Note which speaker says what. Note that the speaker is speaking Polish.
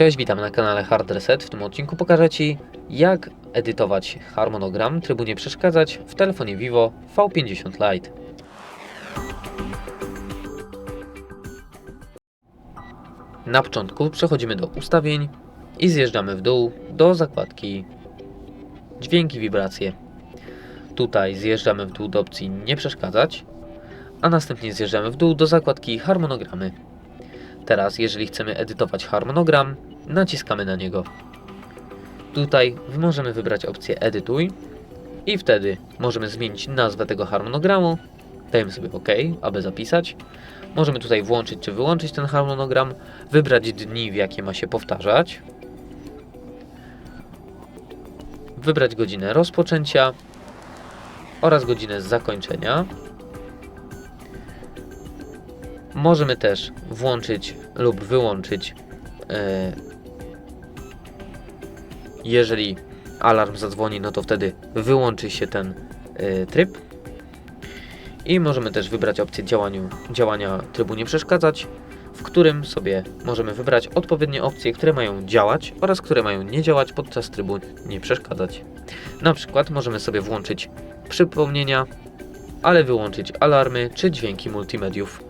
Speaker 1: Cześć, witam na kanale Hard Reset. W tym odcinku pokażę Ci, jak edytować harmonogram trybu nie przeszkadzać w telefonie Vivo V50 Lite. Na początku przechodzimy do ustawień i zjeżdżamy w dół do zakładki dźwięki, wibracje. Tutaj zjeżdżamy w dół do opcji nie przeszkadzać, a następnie zjeżdżamy w dół do zakładki harmonogramy. Teraz, jeżeli chcemy edytować harmonogram, naciskamy na niego. Tutaj możemy wybrać opcję Edytuj i wtedy możemy zmienić nazwę tego harmonogramu. Dajemy sobie OK, aby zapisać. Możemy tutaj włączyć czy wyłączyć ten harmonogram, wybrać dni, w jakie ma się powtarzać, wybrać godzinę rozpoczęcia oraz godzinę zakończenia. Możemy też włączyć lub wyłączyć, e, jeżeli alarm zadzwoni, no to wtedy wyłączy się ten e, tryb. I możemy też wybrać opcję działaniu, działania trybu nie przeszkadzać, w którym sobie możemy wybrać odpowiednie opcje, które mają działać oraz które mają nie działać podczas trybu nie przeszkadzać. Na przykład możemy sobie włączyć przypomnienia, ale wyłączyć alarmy czy dźwięki multimediów.